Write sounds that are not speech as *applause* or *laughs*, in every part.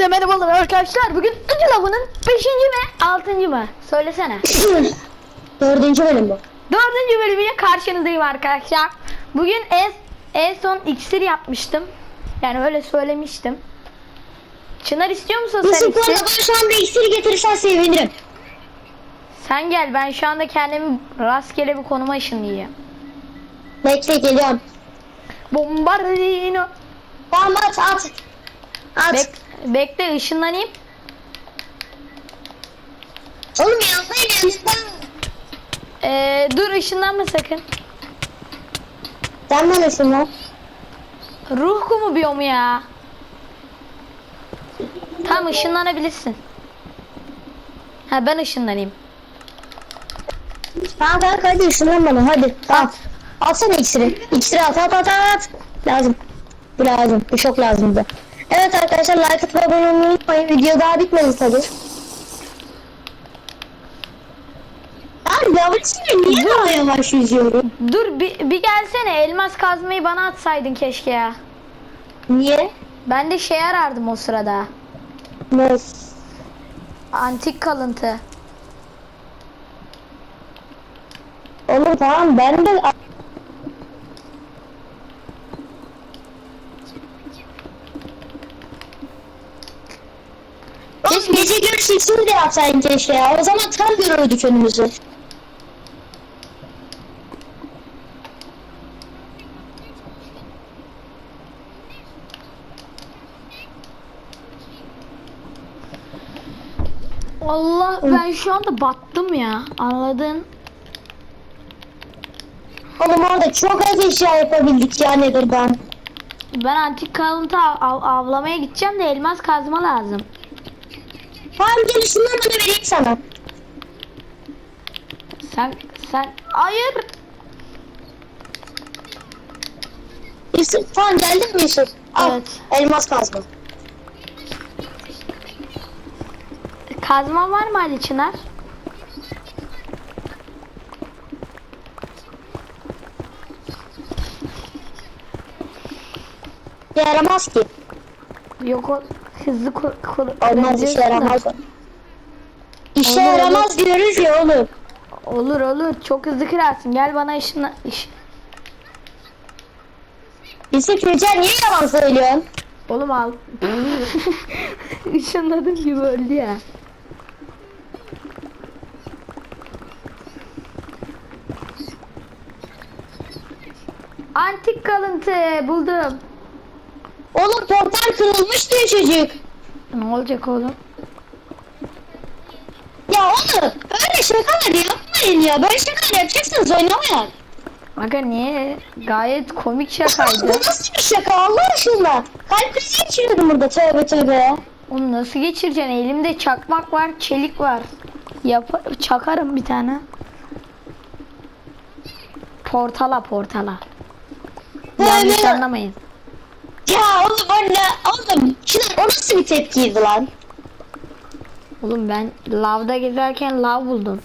Hepinize merhabalar arkadaşlar. Bugün Acı Lavı'nın 5. ve 6. mı? Söylesene. *laughs* Dördüncü bölüm bu. Dördüncü bölümüyle karşınızdayım arkadaşlar. Bugün en, en son iksir yapmıştım. Yani öyle söylemiştim. Çınar istiyor musun sen bu arada iksir? bana şu anda iksiri getirirsen sevinirim. Sen gel ben şu anda kendimi rastgele bir konuma ışınlayayım. Bekle geliyorum. Bombardino. Tamam at at. At. Bek bekle ışınlanayım. Oğlum yanında. Ee, dur ışınlanma sakın. Sen neresin lan? Ruh kumu biyomu ya. Tam ışınlanabilirsin. Ha ben ışınlanayım. Tamam kanka hadi ışınlan bana hadi. At. Atsana iksiri. İksiri at at at at. Lazım. Bu lazım. Bu çok lazımdı. Evet arkadaşlar like atıp abone olmayı unutmayın. Video daha bitmedi tabi. Abi yavaşsın niye daha yavaş yüzüyorum? Dur bir, bir gelsene elmas kazmayı bana atsaydın keşke ya. Niye? Ben de şey arardım o sırada. Nasıl? Antik kalıntı. Oğlum tamam ben de Oğlum gece görüş iksiri de yapsaydın keşke ya. O zaman tam görürdük önümüzü. Allah ben şu anda battım ya. Anladın? Oğlum orada çok az eşya yapabildik ya nedir ben. Ben antik kalıntı av- avlamaya gideceğim de elmas kazma lazım. Tamam gel şundan bana vereyim sana. Sen sen hayır. Yusuf tamam geldin mi Yusuf? Al Evet. elmas kazma. Kazma var mı Ali Çınar? Yaramaz ki. Yok o hızlı Olmaz işe yaramaz. İşe Olur, olur. yaramaz diyoruz ya oğlum. Olur olur çok hızlı kırarsın. Gel bana ışınla. Iş. Yusuf Yücel niye yalan söylüyorsun? Oğlum al. Işınladım gibi öldü ya. Antik kalıntı buldum. Oğlum portal kırılmış diyor çocuk. Ne olacak oğlum? Ya oğlum öyle şakalar yapmayın ya. Böyle şakalar yapacaksınız oynamayın. Aga niye? Gayet komik Bu şakaydı. nasıl bir şaka Allah aşkına? Kalp krizi geçiriyordum burada tövbe tövbe. Oğlum nasıl geçireceksin? Elimde çakmak var, çelik var. Yap çakarım bir tane. Portala portala. Yanlış anlamayın. Ya oğlum o ne? Oğlum Çınar o nasıl bir tepkiydi lan? Oğlum ben lavda gezerken lav buldum.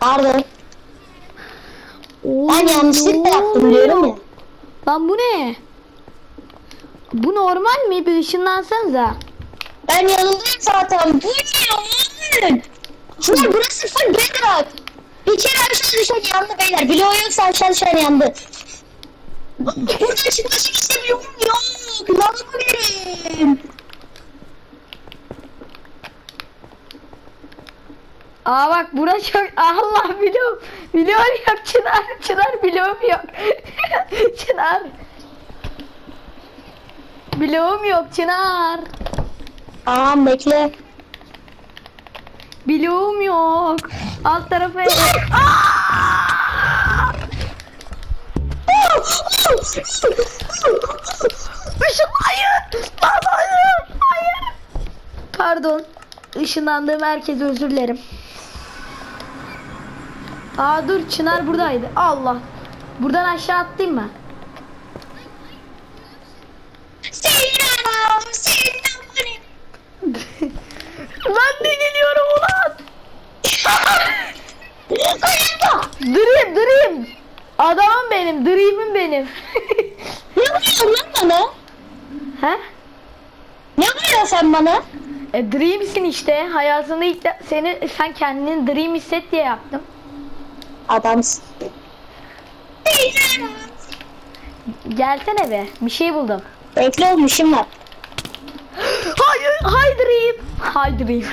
Pardon. Oo, Ben yanlışlıkla yaptım diyorum ya. Lan bu ne? Bu normal mi? Bir ışınlansanıza. Ben yanındayım zaten. Bu ne oğlum? Çınar burası full bedrock. Bir kere aşağı düşen yandı beyler. Bloğu yoksa aşağı düşen yandı. Buradan çıkması istemiyorum yok. Lavuğu verin. Aa bak bura çok Allah biliyorum. Biliyorum yok Çınar. Çınar biliyorum yok. *laughs* Çınar. Biliyorum yok Çınar. Tamam bekle. Biliyorum yok. Alt tarafı Aa! Işın hayır. Lan hayır. Hayır. Pardon. Işınlandığım herkese özür dilerim. Aa dur Çınar buradaydı. Allah. Buradan aşağı atlayayım mı? Selam. Selam. ben *laughs* de geliyorum ulan. *laughs* Dream Dream. Adamım benim. Dream'im benim. Ne vuruyorsun lan bana? He? Ne vuruyorsun sen bana? E, Dream'sin işte. Hayatında ilk de- seni sen kendini Dream hisset diye yaptım. Adamsın. Gelsene be. Bir şey buldum. Bekle oğlum işim var. Hayır, hay Dream. Hay Dream. *laughs*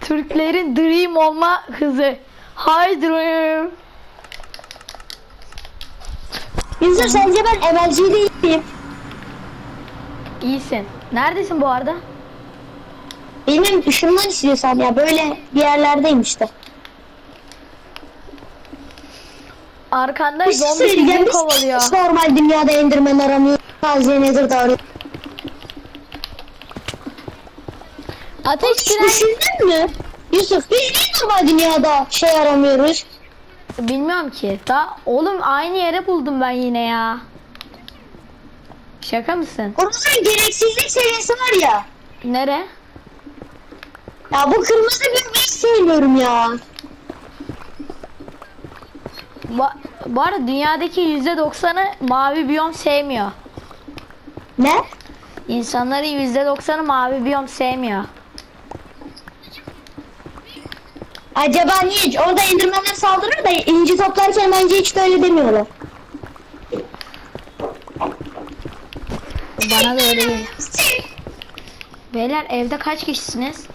Türklerin Dream olma hızı. Hay Dream. Yusuf sence ben MLG değilim. İyisin. Neredesin bu arada? Benim ışınlan istiyorsan ya böyle bir yerlerdeyim işte. Arkanda Bir şey zombi bizi kovalıyor. hiç normal dünyada endirmen aramıyor. Sadece nedir de arıyor. Ateş Hiç düşündün mü? Yusuf biz niye normal dünyada şey aramıyoruz? Bilmiyorum ki. Daha oğlum aynı yere buldum ben yine ya. Şaka mısın? Onun gereksizlik seviyesi var ya. Nere? Ya bu kırmızı bir hiç sevmiyorum ya. Bu, bu arada dünyadaki %90'ı mavi biyom sevmiyor. Ne? İnsanların %90'ı mavi biyom sevmiyor. Acaba niye? Orada endirmenler saldırır da inci toplarken bence hiç de öyle demiyorlar. Bana da öyle geliyor. Beyler evde kaç kişisiniz?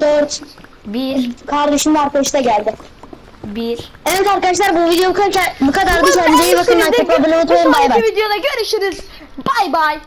Dört. Bir, Kardeşim de arkadaşı da geldi. bir. Evet arkadaşlar bu video bu kadar bu kadardı. Kendinize iyi bakın. Like, abone olmayı unutmayın. Bay bay. sonraki videoda görüşürüz. Bay bay.